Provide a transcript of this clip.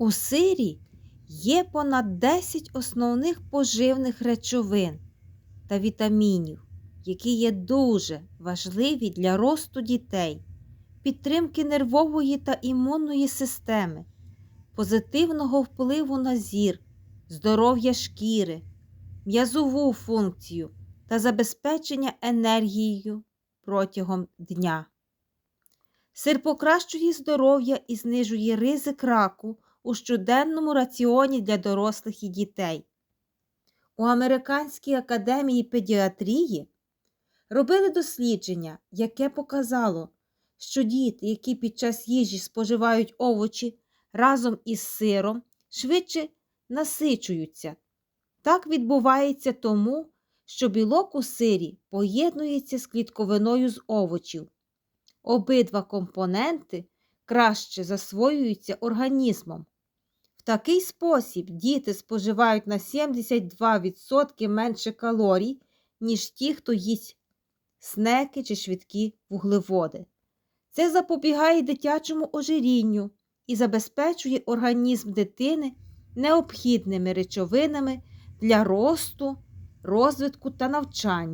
У сирі є понад 10 основних поживних речовин та вітамінів, які є дуже важливі для росту дітей, підтримки нервової та імунної системи, позитивного впливу на зір, здоров'я шкіри, м'язову функцію та забезпечення енергією протягом дня. Сир покращує здоров'я і знижує ризик раку у щоденному раціоні для дорослих і дітей. У Американській академії педіатрії робили дослідження, яке показало, що діти, які під час їжі споживають овочі разом із сиром, швидше насичуються. Так відбувається тому, що білок у сирі поєднується з клітковиною з овочів. Обидва компоненти краще засвоюються організмом. Такий спосіб діти споживають на 72% менше калорій, ніж ті, хто їсть снеки чи швидкі вуглеводи. Це запобігає дитячому ожирінню і забезпечує організм дитини необхідними речовинами для росту, розвитку та навчання.